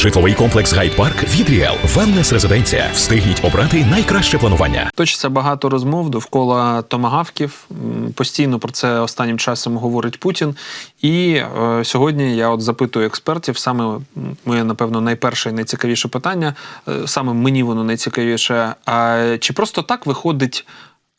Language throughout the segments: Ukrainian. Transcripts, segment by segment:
Житловий комплекс Гайд-Парк від Ріел. Резиденція. Встигніть обрати найкраще планування. Точиться багато розмов довкола томагавків. Постійно про це останнім часом говорить Путін. І е, сьогодні я от запитую експертів, саме моє, напевно, найперше і найцікавіше питання, е, саме мені воно найцікавіше. А чи просто так виходить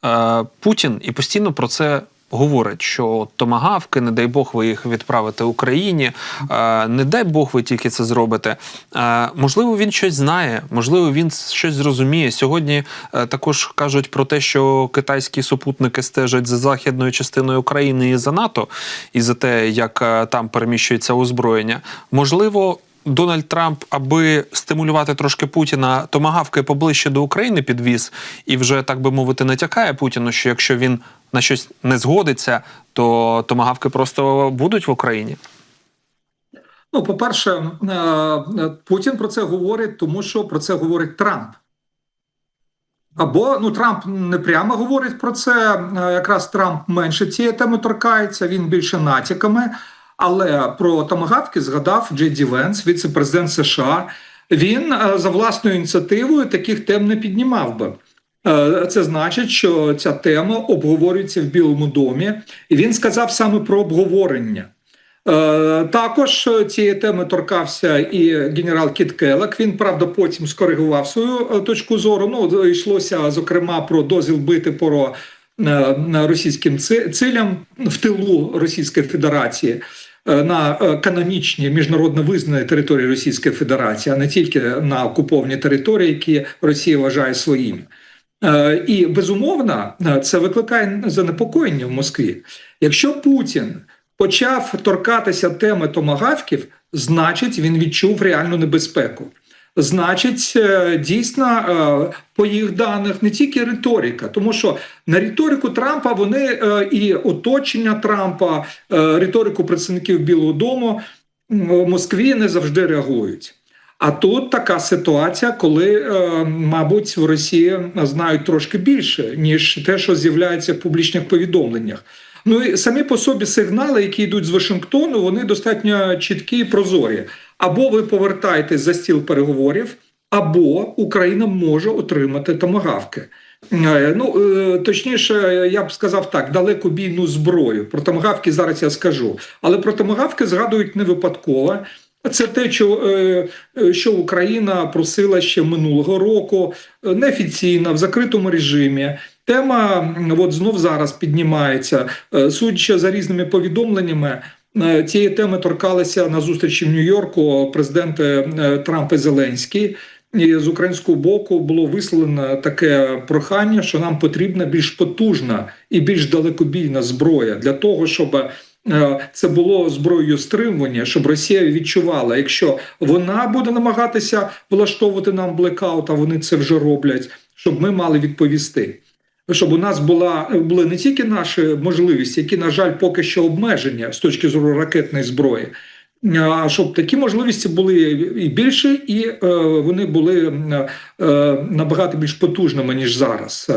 е, Путін і постійно про це говорить, що томагавки, не дай Бог, ви їх відправите Україні, е, не дай Бог, ви тільки це зробите. Е, можливо, він щось знає, можливо, він щось зрозуміє. Сьогодні е, також кажуть про те, що китайські супутники стежать за західною частиною України і за НАТО, і за те, як там переміщується озброєння. Можливо. Дональд Трамп, аби стимулювати трошки Путіна, томагавки поближче до України підвіз і вже так би мовити натякає Путіну, що якщо він на щось не згодиться, то томагавки просто будуть в Україні. Ну, по-перше, е, е, Путін про це говорить, тому що про це говорить Трамп. Або ну Трамп не прямо говорить про це. е, Якраз Трамп менше цієї теми торкається, він більше натяками. Але про томагавки згадав Джей Ді Венс, віце-президент США. Він е, за власною ініціативою таких тем не піднімав би. Е, Це значить, що ця тема обговорюється в Білому домі, і він сказав саме про обговорення. Е, Також цієї теми торкався і генерал Кіт Келлок. Він правда потім скоригував свою точку зору. Ну йшлося зокрема про дозвіл бити по російським цилям в тилу Російської Федерації. Е, На е, канонічні міжнародно визнані території Російської Федерації, а не тільки на окуповані території, які Росія вважає своїми. Е, І безумовно, це викликає занепокоєння в Москві. Якщо Путін почав торкатися теми томагавків, значить він відчув реальну небезпеку. Значить, е, дійсно, е, по їх даних не тільки риторика, тому що на риторику Трампа вони е, і оточення Трампа, риторику представників Білого Дому в Москві не завжди реагують. А тут така ситуація, коли, мабуть, в Росії знають трошки більше, ніж те, що з'являється в публічних повідомленнях. Ну і самі по собі сигнали, які йдуть з Вашингтону, вони достатньо чіткі і прозорі. Або ви повертаєтесь за стіл переговорів, або Україна може отримати томагавки. Е, Ну е, точніше, я б сказав так: далеку бійну зброю. Про томагавки зараз я скажу. Але про томагавки згадують не випадково. Це те, що, е, що Україна просила ще минулого року, неофіційно, в закритому режимі. Тема от знов зараз піднімається. Судячи за різними повідомленнями, цієї теми торкалися на зустрічі в Нью-Йорку президенти е, Трамп і Зеленський. І з українського боку було висловлено таке прохання, що нам потрібна більш потужна і більш далекобійна зброя для того, щоб е, це було зброєю стримування, щоб Росія відчувала, якщо вона буде намагатися влаштовувати нам блекаут, а вони це вже роблять, щоб ми мали відповісти. Щоб у нас була були не тільки наші можливості, які, на жаль, поки що обмеження з точки зору ракетної зброї, а щоб такі можливості були і більше, і е, вони були е, набагато більш потужними ніж зараз.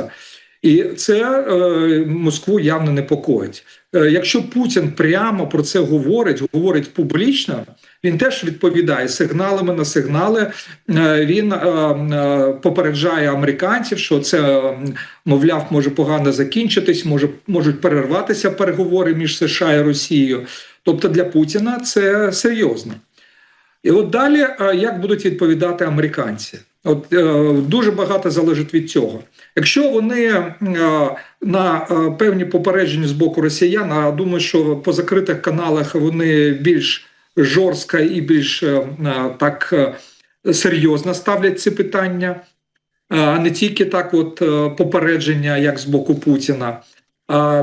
І це е, Москву явно непокоїть. Е, якщо Путін прямо про це говорить, говорить публічно, він теж відповідає сигналами на сигнали. Е, він е, попереджає американців, що це, мовляв, може погано закінчитись, може можуть перерватися переговори між США і Росією. Тобто для Путіна це серйозно. І от далі, як будуть відповідати американці? От дуже багато залежить від цього. Якщо вони е, на е, певні попередження з боку росіян, а думаю, що по закритих каналах вони більш жорстко і більш е, так серйозно ставлять ці питання, а не тільки так, от попередження, як з боку Путіна. А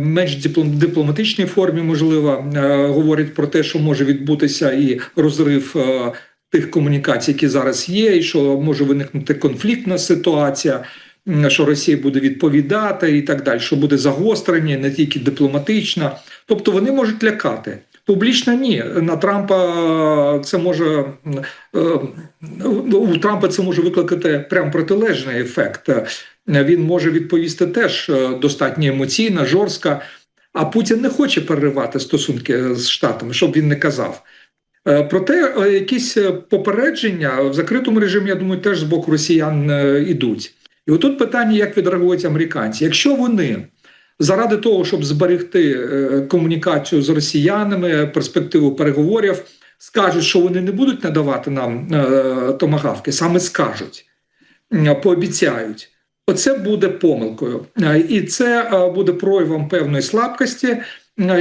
менш дипломатичній формі, можливо, говорять про те, що може відбутися і розрив тих комунікацій, які зараз є, і що може виникнути конфліктна ситуація, що Росія буде відповідати і так далі, що буде загострення, не тільки дипломатично. Тобто вони можуть лякати. Публічно ні. На Трампа це може е, у Трампа це може викликати прям протилежний ефект. Він може відповісти теж е, достатньо емоційно, жорстко. А Путін не хоче переривати стосунки з Штатами, щоб він не казав. Е, Проте якісь попередження в закритому режимі, я думаю, теж з боку росіян ідуть. І отут питання, як відреагують американці. Якщо вони заради того, щоб зберегти е, комунікацію з росіянами, перспективу переговорів, скажуть, що вони не будуть надавати нам е, томагавки, саме скажуть, пообіцяють. Оце буде помилкою, Е, і це буде проявом певної слабкості.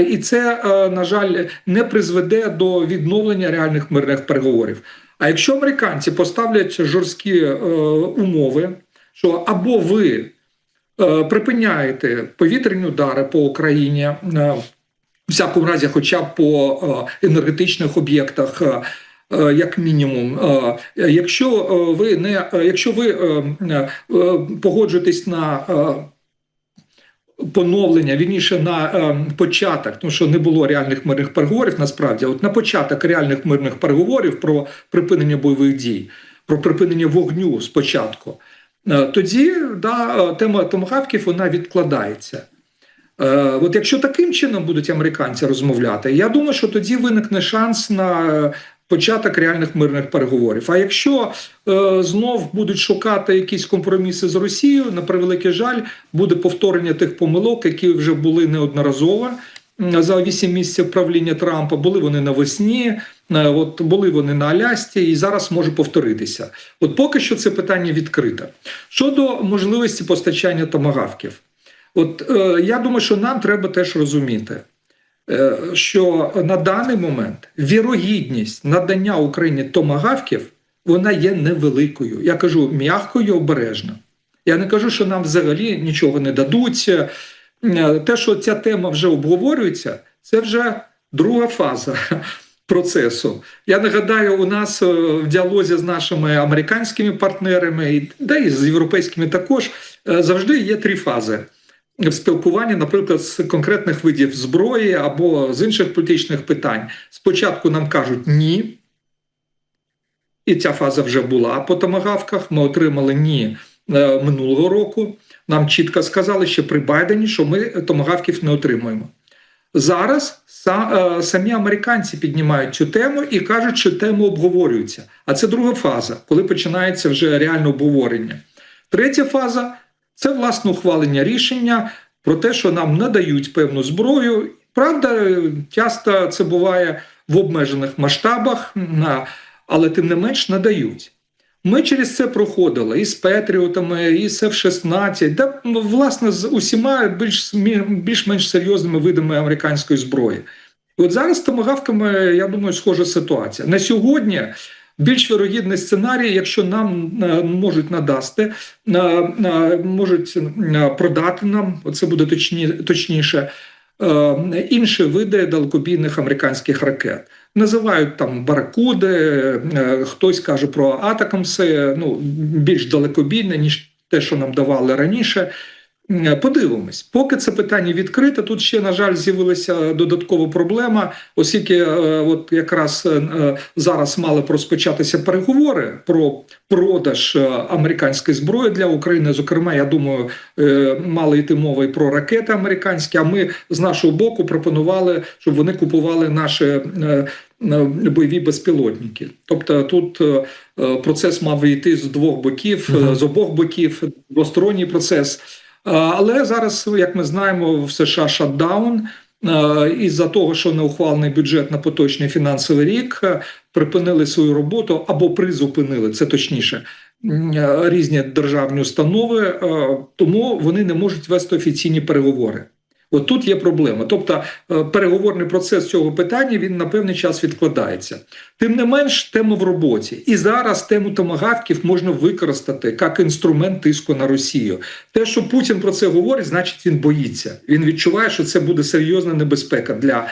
І це, на жаль, не призведе до відновлення реальних мирних переговорів. А якщо американці поставлять жорсткі умови, що або ви е, припиняєте повітряні удари по Україні, е, в всякому разі, хоча б по е, енергетичних об'єктах. Як мінімум, якщо ви не якщо ви погоджуєтесь на поновлення, вірніше на початок, тому що не було реальних мирних переговорів. Насправді, от на початок реальних мирних переговорів про припинення бойових дій, про припинення вогню спочатку, тоді да, е, тема томагавків вона відкладається. Е, От якщо таким чином будуть американці розмовляти, я думаю, що тоді виникне шанс на е, початок реальних мирних переговорів. А якщо е, знов будуть шукати якісь компроміси з Росією, на превеликий жаль, буде повторення тих помилок, які вже були неодноразово за 8 місяців правління Трампа. Були вони навесні, е, от були вони на Алясці, і зараз може повторитися. От поки що це питання відкрите. Щодо можливості постачання томагавків. От е, я думаю, що нам треба теж розуміти, е, що на даний момент вірогідність надання Україні томагавків вона є невеликою. Я кажу м'якою, обережно. Я не кажу, що нам взагалі нічого не дадуть. Е, Те, що ця тема вже обговорюється, це вже друга фаза процесу. Я нагадаю, у нас е, в діалозі з нашими американськими партнерами, да і з європейськими також е, завжди є три фази в спілкуванні, наприклад, з конкретних видів зброї або з інших політичних питань. Спочатку нам кажуть ні. І ця фаза вже була по томагавках. Ми отримали ні минулого року. Нам чітко сказали ще при Байдені, що ми томагавків не отримуємо. Зараз е, самі американці піднімають цю тему і кажуть, що тема обговорюється. А це друга фаза, коли починається вже реальне обговорення. Третя фаза це власне ухвалення рішення про те, що нам надають певну зброю. Правда, часто це буває в обмежених масштабах, але тим не менш надають. Ми через це проходили і з Петріотами, і з F-16, да, ну, власне, з усіма більш, більш-менш серйозними видами американської зброї. І от зараз з томагавками, я думаю, схожа ситуація. На сьогодні більш вірогідний сценарій, якщо нам е, можуть надасти, е, е, можуть продати нам, це буде точні, точніше, інші види далекобійних американських ракет. Називають там баракуди, е, хтось каже про атакамси, ну більш далекобійне, ніж те, що нам давали раніше. Е, Подивимось, поки це питання відкрите. Тут ще на жаль з'явилася додаткова проблема, оскільки е, от якраз зараз мали розпочатися переговори про продаж американської зброї для України. Зокрема, я думаю, мали йти мова і про ракети американські. А ми з нашого боку пропонували, щоб вони купували наші. Бойові безпілотники, тобто тут е, е, процес мав йти з двох боків, е, з обох боків, двосторонній процес. Але зараз, як ми знаємо, в США шатдаун. Е, Із-за того, що не ухвалений бюджет на поточний фінансовий рік, припинили свою роботу або призупинили це точніше різні державні установи, тому вони не можуть вести офіційні переговори. От тут є проблема. Тобто е, переговорний процес цього питання він на певний час відкладається. Тим не менш, тема в роботі. І зараз тему томагавків можна використати як інструмент тиску на Росію. Те, що Путін про це говорить, значить він боїться. Він відчуває, що це буде серйозна небезпека для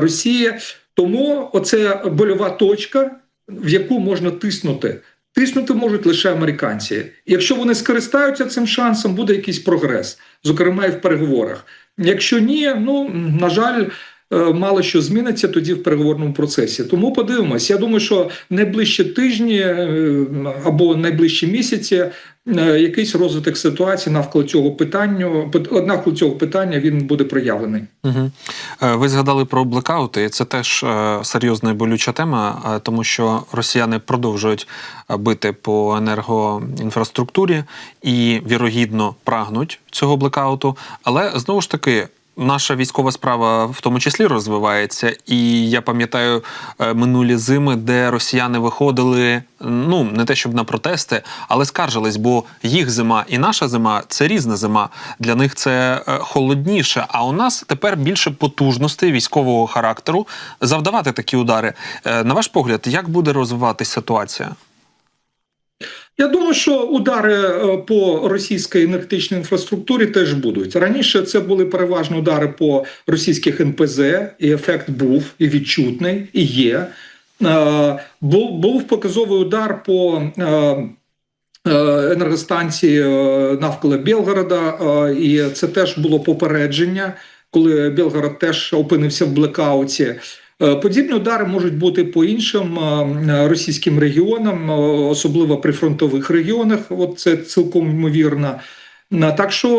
Росії. Тому оце больова точка, в яку можна тиснути. Тиснути можуть лише американці. Якщо вони скористаються цим шансом, буде якийсь прогрес, зокрема і в переговорах. Якщо ні, ну на жаль, е, мало що зміниться тоді в переговорному процесі. Тому подивимось. Я думаю, що найближчі тижні е, або найближчі місяці якийсь розвиток ситуації навколо цього питання. пит- Навколо цього питання він буде проявлений. Угу. Ви згадали про блекаути. Це теж е, серйозна і болюча тема, е, тому що росіяни продовжують е, бити по енергоінфраструктурі і вірогідно прагнуть цього блекауту. Але знову ж таки. Наша військова справа в тому числі розвивається, і я пам'ятаю е, минулі зими, де росіяни виходили ну не те, щоб на протести, але скаржились, бо їх зима і наша зима це різна зима. Для них це е, холодніше. А у нас тепер більше потужностей військового характеру завдавати такі удари. Е, На ваш погляд, як буде розвиватися ситуація? Я думаю, що удари е, по російській енергетичній інфраструктурі теж будуть. Раніше це були переважно удари по російських НПЗ, і ефект був і відчутний, і є. Е, Був був показовий удар по е, енергостанції навколо Білгорода, і це теж було попередження, коли Білгород теж опинився в блекауті. Е, Подібні удари можуть бути по іншим е, російським регіонам, е, особливо при фронтових регіонах. От це цілком ймовірно. Так що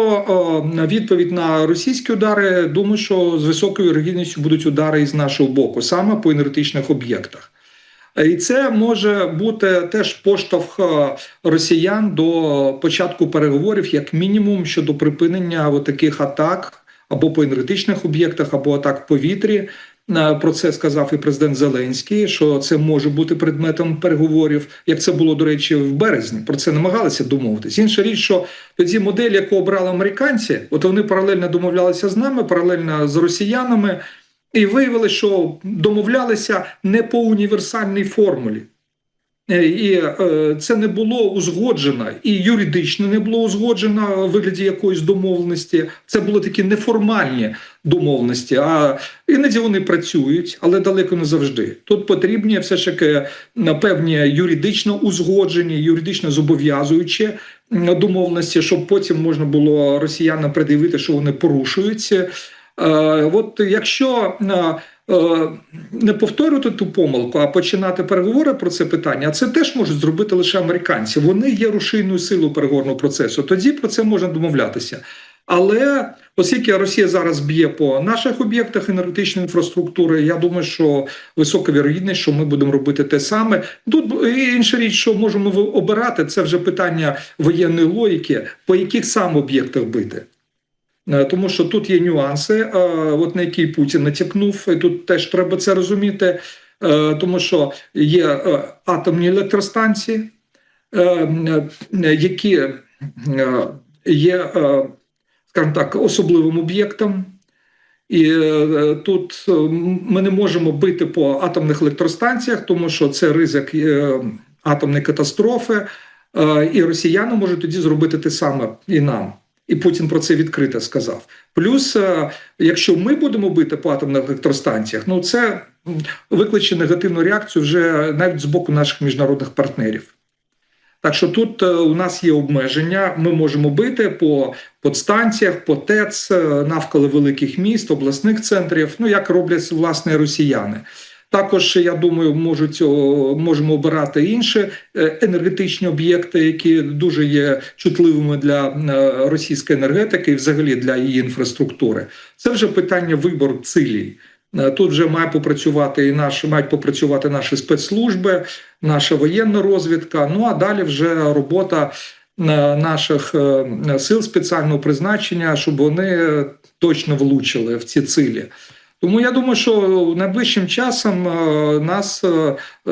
відповідь на російські удари, думаю, що з високою вірогідністю будуть удари із нашого боку, саме по енергетичних об'єктах. І це може бути теж поштовх росіян до початку переговорів, як мінімум, щодо припинення таких атак або по енергетичних об'єктах, або атак в повітрі. Про це сказав і президент Зеленський, що це може бути предметом переговорів, як це було, до речі, в березні. Про це намагалися домовитись. Інша річ, що тоді модель, яку обрали американці, от вони паралельно домовлялися з нами, паралельно з росіянами, і виявили, що домовлялися не по універсальній формулі. Е, І е, це не було узгоджено, і юридично не було узгоджено в вигляді якоїсь домовленості. Це були такі неформальні домовленості. А іноді вони працюють, але далеко не завжди. Тут потрібні все ж таки певні юридично узгоджені, юридично зобов'язуючі домовленості, щоб потім можна було росіянам пред'явити, що вони порушуються. Е, От якщо не повторювати ту помилку, а починати переговори про це питання, а це теж можуть зробити лише американці. Вони є рушійною силою переговорного процесу. Тоді про це можна домовлятися. Але оскільки Росія зараз б'є по наших об'єктах енергетичної інфраструктури, я думаю, що висока вірогідність, що ми будемо робити те саме. Тут інша річ, що можемо обирати, це вже питання воєнної логіки, по яких саме об'єктах бити. Е, Тому що тут є нюанси, е, от на які Путін натякнув, і тут теж треба це розуміти, е, тому що є атомні електростанції, які є, скажімо так, особливим об'єктом. І тут ми не можемо бити по атомних електростанціях, тому що це ризик атомної катастрофи, і росіяни можуть тоді зробити те саме і нам. І Путін про це відкрито сказав. Плюс, е, якщо ми будемо бити по атомних електростанціях, ну це викличе негативну реакцію вже навіть з боку наших міжнародних партнерів. Так що тут е, у нас є обмеження. Ми можемо бити по подстанціях, по ТЕЦ е, навколо великих міст, обласних центрів, ну як роблять власне росіяни. Також я думаю, можуть можемо обирати інші е, енергетичні об'єкти, які дуже є чутливими для е, російської енергетики і взагалі для її інфраструктури. Це вже питання вибору цілей. Е, Тут вже має попрацювати і наші мають попрацювати наші спецслужби, наша воєнна розвідка. Ну а далі вже робота наших сил спеціального призначення, щоб вони точно влучили в ці цілі. Тому я думаю, що найближчим часом е, нас е, е,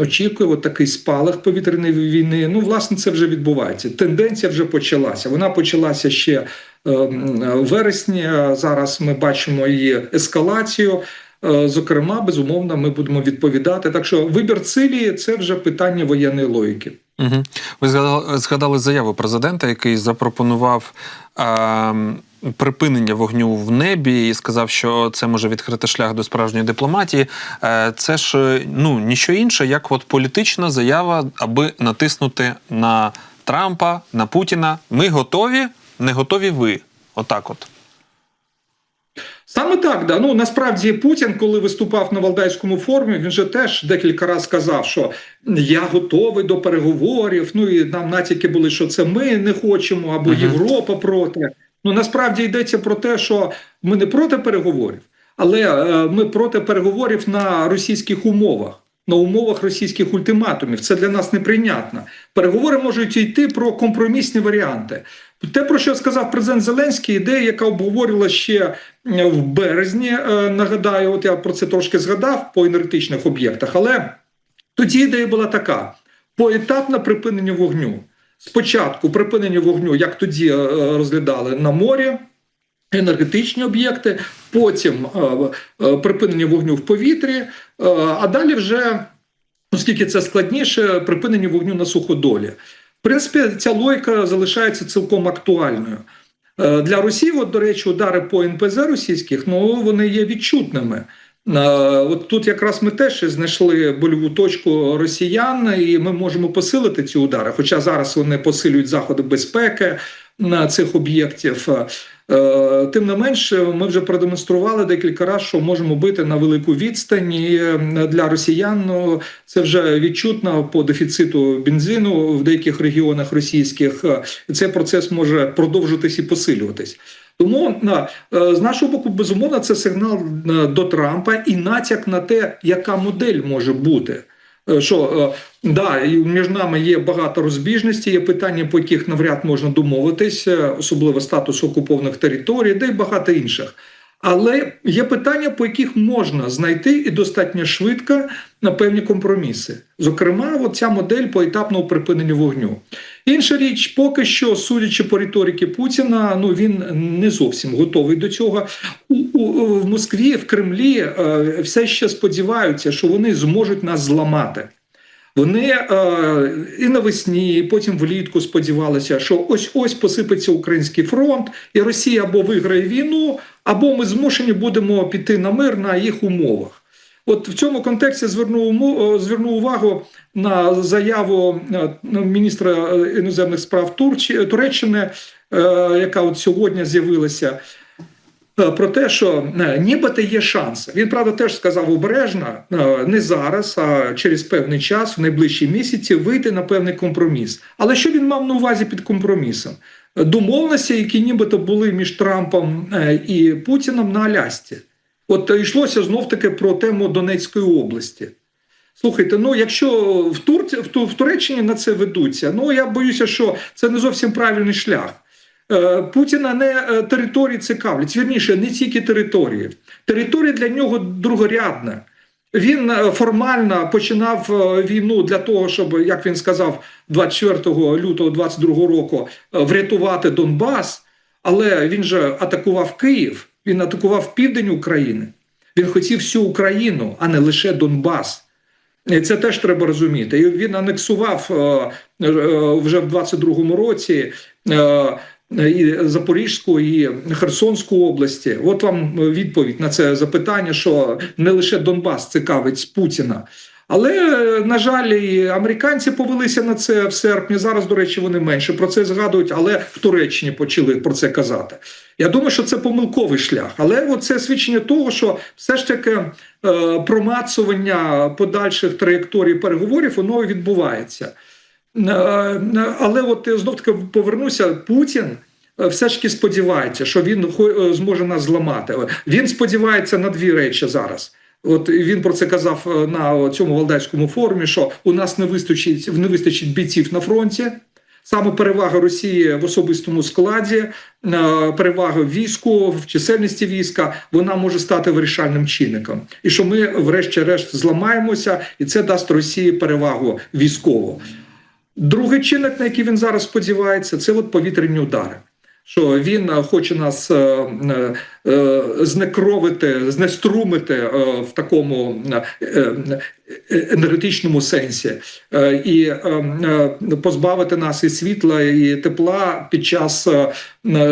очікує такий спалах повітряної війни. Ну, власне, це вже відбувається. Тенденція вже почалася. Вона почалася ще в вересні. Зараз ми бачимо її ескалацію. Зокрема, безумовно, ми будемо відповідати. Так що вибір цілі це вже питання воєнної логіки. Угу. Ви згадали, згадали заяву президента, який запропонував е, припинення вогню в небі і сказав, що це може відкрити шлях до справжньої дипломатії. Е, це ж е, ну ніщо інше, як от політична заява, аби натиснути на Трампа, на Путіна. Ми готові, не готові ви. Отак, от. Саме так, да. Ну насправді Путін, коли виступав на Валдайському форумі, він же теж декілька разів сказав, що я готовий до переговорів. Ну і нам натяки були, що це ми не хочемо, або Європа проти. Ну насправді йдеться про те, що ми не проти переговорів, але е, ми проти переговорів на російських умовах. На умовах російських ультиматумів це для нас неприйнятно. Переговори можуть йти про компромісні варіанти. Те, про що сказав президент Зеленський, ідея, яка обговорювала ще е, в березні. е, Нагадаю, от я про це трошки згадав по енергетичних об'єктах. Але тоді ідея була така: поетапне припинення вогню. Спочатку припинення вогню, як тоді е, розглядали на морі, енергетичні об'єкти, потім е, е, припинення вогню в повітрі, а далі вже, оскільки це складніше, припинення вогню на суходолі. В принципі, ця логіка залишається цілком актуальною. Для Росії, от, до речі, удари по НПЗ російських, ну вони є відчутними. От тут якраз ми теж знайшли больову точку росіян, і ми можемо посилити ці удари. Хоча зараз вони посилюють заходи безпеки на цих об'єктів. Е, Тим не менш, ми вже продемонстрували декілька разів, що можемо бити на велику відстань. І е, для росіян ну, це вже відчутно по дефіциту бензину в деяких регіонах російських. Е, Цей процес може продовжитись і посилюватись. Тому е, з нашого боку, безумовно, це сигнал е, до Трампа і натяк на те, яка модель може бути. Е, Що да, між нами є багато розбіжностей, є питання, по яких навряд можна домовитись, е, особливо статус окупованих територій, де й багато інших. Але є питання, по яких можна знайти і достатньо швидко на певні компроміси. Зокрема, от ця модель поетапного припинення вогню. Інша річ, поки що, судячи по риторики Путіна, ну він не зовсім готовий до цього. У, у, в Москві, в Кремлі е, все ще сподіваються, що вони зможуть нас зламати. Вони е, і навесні, і потім влітку сподівалися, що ось ось посипеться український фронт, і Росія або виграє війну, або ми змушені будемо піти на мир на їх умовах. От в цьому контексті звернув умо- е, звернув увагу на заяву е, міністра е, іноземних справ Туреччини, е, яка от сьогодні з'явилася. Про те, що нібито є шанс. Він правда теж сказав обережно, не зараз, а через певний час, в найближчі місяці, вийти на певний компроміс. Але що він мав на увазі під компромісом? Домовленості, які нібито були між Трампом і Путіном на Алясці. От йшлося знов таки про тему Донецької області. Слухайте, ну якщо в Турці в, Туреччині на це ведуться, ну я боюся, що це не зовсім правильний шлях. Е, Путіна не е, території цікавлять, вірніше, не тільки території. Територія для нього другорядна. Він е, формально починав війну для того, щоб, як він сказав, 24 лютого 22 року врятувати Донбас, але він же атакував Київ, він атакував південь України. Він хотів всю Україну, а не лише Донбас. І Це теж треба розуміти. І він анексував е, е, вже в 22-му році е, і Запорізьку, і Херсонську області. От вам відповідь на це запитання, що не лише Донбас цікавить Путіна. Але, е, на жаль, американці повелися на це в серпні. Зараз, до речі, вони менше про це згадують, але в Туреччині почали про це казати. Я думаю, що це помилковий шлях. Але це свідчення того, що все ж таки е, промацування подальших траєкторій переговорів воно відбувається. Е, Але от знов таки повернуся, Путін. е, Все ж таки сподівається, що він е, зможе нас зламати. Він сподівається на дві речі зараз. От він про це казав е, на цьому валдайському форумі, що у нас не вистачить не вистачить бійців на фронті. Саме перевага Росії в особистому складі, е, перевага війську, в чисельності війська, вона може стати вирішальним чинником. І що ми, врешті-решт, зламаємося, і це дасть Росії перевагу військову. Другий чинник, на який він зараз сподівається, це от повітряні удари. Що він е, хоче нас е, е, знекровити, знеструмити в такому енергетичному сенсі і позбавити нас і світла, і тепла під час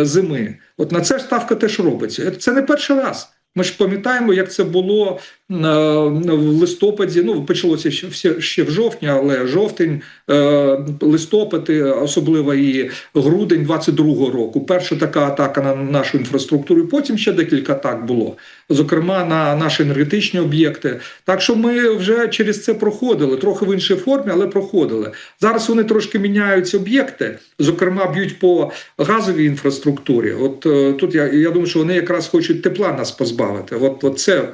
зими. От на це ставка теж робиться. Це не перший раз. Ми ж пам'ятаємо, як це було в листопаді, ну почалося ще ще, ще в жовтні, але жовтень, е, листопад, особливо і грудень 22-го року. Перша така атака на нашу інфраструктуру. Потім ще декілька атак було, зокрема на наші енергетичні об'єкти. Так що ми вже через це проходили, трохи в іншій формі, але проходили. Зараз вони трошки міняють об'єкти, зокрема б'ють по газовій інфраструктурі. От е, тут я, я думаю, що вони якраз хочуть тепла нас позбавити. От, от це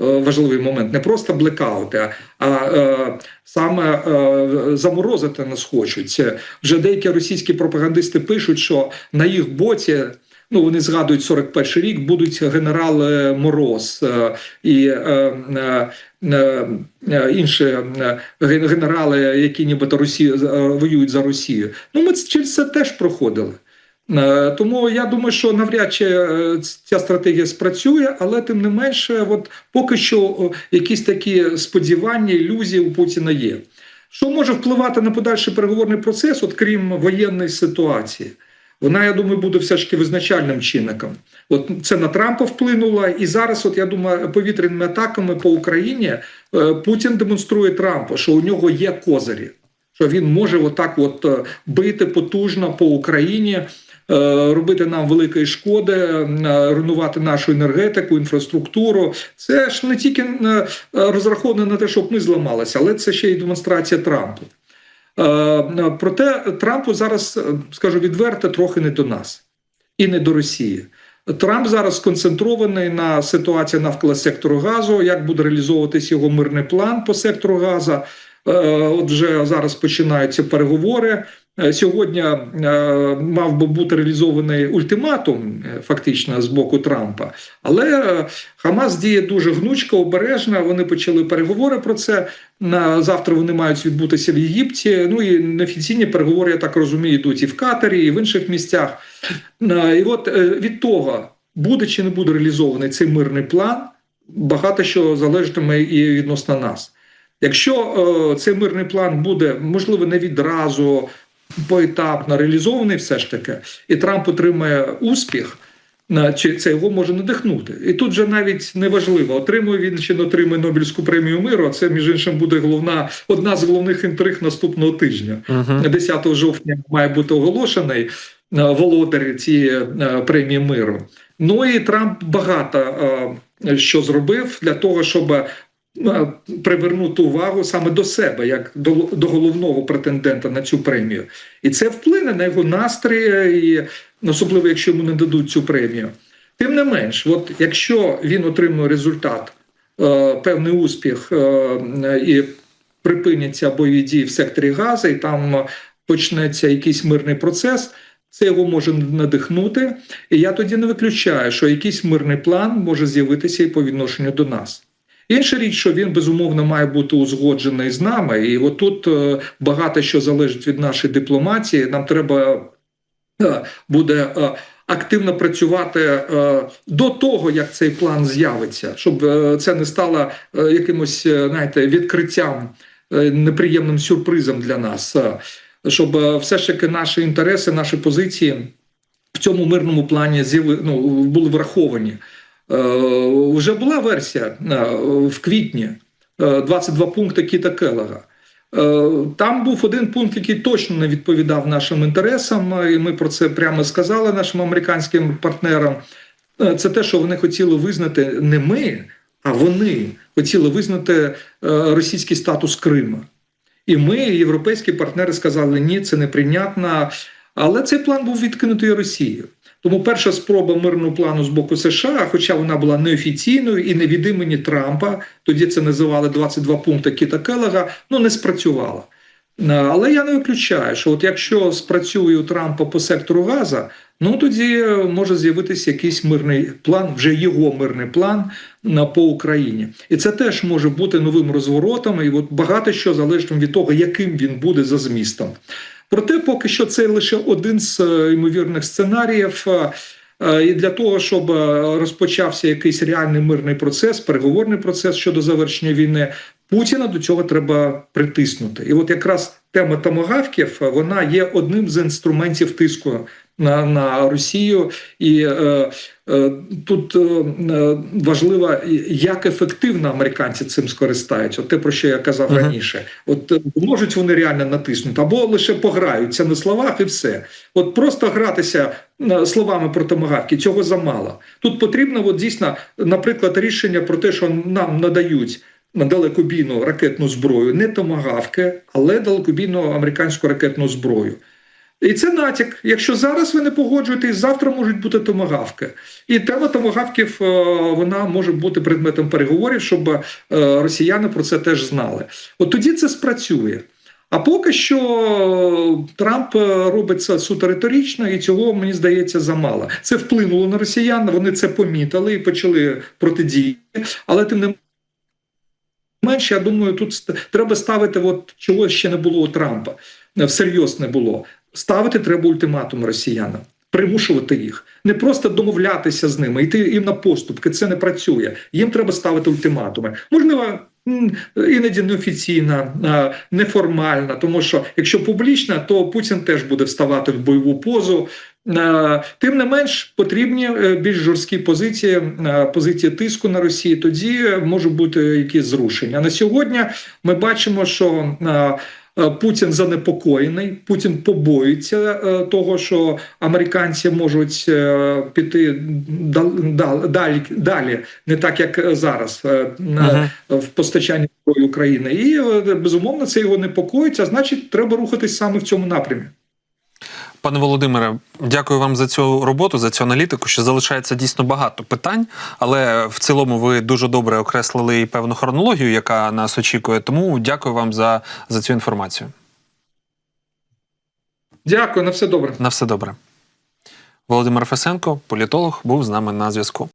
е, важливий момент. Не просто блекаути, а, е, саме е, заморозити нас хочуть. Вже деякі російські пропагандисти пишуть, що на їх боці. Ну, вони згадують 41 рік, будуть генерал е, Мороз е, і інші генерали, які нібито Росію е, воюють за Росію. Ну, ми через це теж проходили. Е, Тому я думаю, що навряд чи е, ця стратегія спрацює, але тим не менше, от поки що якісь такі сподівання, ілюзії у Путіна є. Що може впливати на подальший переговорний процес, от крім воєнної ситуації? Вона, я думаю, буде все ж таки визначальним чинником. От це на Трампа вплинуло, і зараз, от я думаю, повітряними атаками по Україні е, Путін демонструє Трампу, що у нього є козирі, що він може отак, от бити потужно по Україні. Е, Робити нам великої шкоди, е, руйнувати нашу енергетику, інфраструктуру. Це ж не тільки е, розраховано на те, щоб ми зламалися, але це ще й демонстрація Трампу. Проте Трампу зараз, скажу відверто, трохи не до нас і не до Росії. Трамп зараз сконцентрований на ситуації навколо сектору газу, як буде реалізовуватись його мирний план по сектору газу. Е, От вже зараз починаються переговори. Е, Сьогодні е, мав би бути реалізований ультиматум, фактично, з боку Трампа. Але Хамас діє дуже гнучко, обережно. Вони почали переговори про це. На завтра вони мають відбутися в Єгипті. Ну і неофіційні переговори, я так розумію, йдуть і в Катарі, і в інших місцях. І от від того, буде чи не буде реалізований цей мирний план, багато що залежатиме і відносно нас. Якщо е, цей мирний план буде, можливо, не відразу поетапно реалізований, все ж таки, і Трамп отримає успіх, на- чи це його може надихнути. І тут вже навіть не важливо, отримує він чи не отримує Нобелівську премію миру. а Це між іншим буде головна одна з головних інтриг наступного тижня. 10 жовтня має бути оголошений е, володар цієї е, премії миру. Ну і Трамп багато що зробив для того, щоб привернути увагу саме до себе, як до, до головного претендента на цю премію. І це вплине на його настрій, і особливо якщо йому не дадуть цю премію. Тим не менш, от якщо він отримує результат, е, певний успіх е, і припиняться бойові дії в секторі Гази, і там почнеться якийсь мирний процес. Це його може надихнути, і я тоді не виключаю, що якийсь мирний план може з'явитися і по відношенню до нас. Інша річ, що він безумовно має бути узгоджений з нами, і отут е, багато що залежить від нашої дипломатії. Нам треба е, буде е, активно працювати до того, як цей план з'явиться, щоб це не стало якимось знаєте, відкриттям, неприємним сюрпризом для нас. Щоб все ж таки наші інтереси, наші позиції в цьому мирному плані ну, були враховані. Е, Вже була версія е, в квітні е, 22 пункти Кіта Келлера. Е, Там був один пункт, який точно не відповідав нашим інтересам, е, і ми про це прямо сказали нашим американським партнерам. Е, Це те, що вони хотіли визнати не ми, а вони хотіли визнати е, російський статус Крима. І ми, європейські партнери, сказали, ні, це неприйнятно. Але цей план був відкинутий Росією. Тому перша спроба мирного плану з боку США, хоча вона була неофіційною і не від імені Трампа, тоді це називали 22 пункти Кіта Келлера, ну не спрацювала. Е, Але я не виключаю, що от якщо спрацює у Трампа по сектору Газа, ну тоді е, може з'явитися якийсь мирний план, вже його мирний план по Україні, і це теж може бути новим розворотом. І от багато що залежить від того, яким він буде за змістом. Проте, поки що, це лише один з е, ймовірних сценаріїв. е, е, І для того, щоб розпочався якийсь реальний мирний процес, переговорний процес щодо завершення війни, Путіна до цього треба притиснути. І от якраз тема тамагавків вона є одним з інструментів тиску на, на Росію, і е, е, тут е, е, важливо, як ефективно американці цим скористаються. Те, про що я казав Мгм. раніше. От е, можуть вони реально натиснути, або лише пограються на словах і все. От просто гратися е, словами про томагавки цього замало. Тут потрібно, от дійсно, наприклад, рішення про те, що нам надають. На далекобійну ракетну зброю, не томагавки, але далекобійну американську ракетну зброю. І це натяк. Якщо зараз ви не погоджуєтесь, завтра можуть бути томагавки. І тема томагавків е, вона може бути предметом переговорів, щоб е, росіяни про це теж знали. От тоді це спрацює. А поки що Трамп е, робить це суто риторично, і цього мені здається замало. Це вплинуло на росіян. Вони це помітили і почали протидіяти. Але тим не менше, я думаю, тут треба ставити, от чого ще не було у Трампа, всерйоз не було. Ставити треба ультиматум росіянам. Примушувати їх, не просто домовлятися з ними, йти їм на поступки. Це не працює. Їм треба ставити ультиматуми. Можливо, іноді неофіційно, а, неформально, тому що якщо публічно, то Путін теж буде вставати в бойову позу. Е, Тим не менш потрібні е, більш жорсткі позиції, е, позиції тиску на Росію. Тоді можуть бути якісь зрушення. На сьогодні ми бачимо, що е, е, Путін занепокоєний, Путін побоюється е, того, що американці можуть е, піти дал- дал- далі, далі, не так як зараз е, в постачанні зброї України. І е, безумовно це його непокоїть, а значить, треба рухатись саме в цьому напрямі. Пане Володимире, дякую вам за цю роботу, за цю аналітику. Що залишається дійсно багато питань, але в цілому ви дуже добре окреслили і певну хронологію, яка нас очікує. Тому дякую вам за, за цю інформацію. Дякую, на все добре. На все добре. Володимир Фесенко, політолог, був з нами на зв'язку.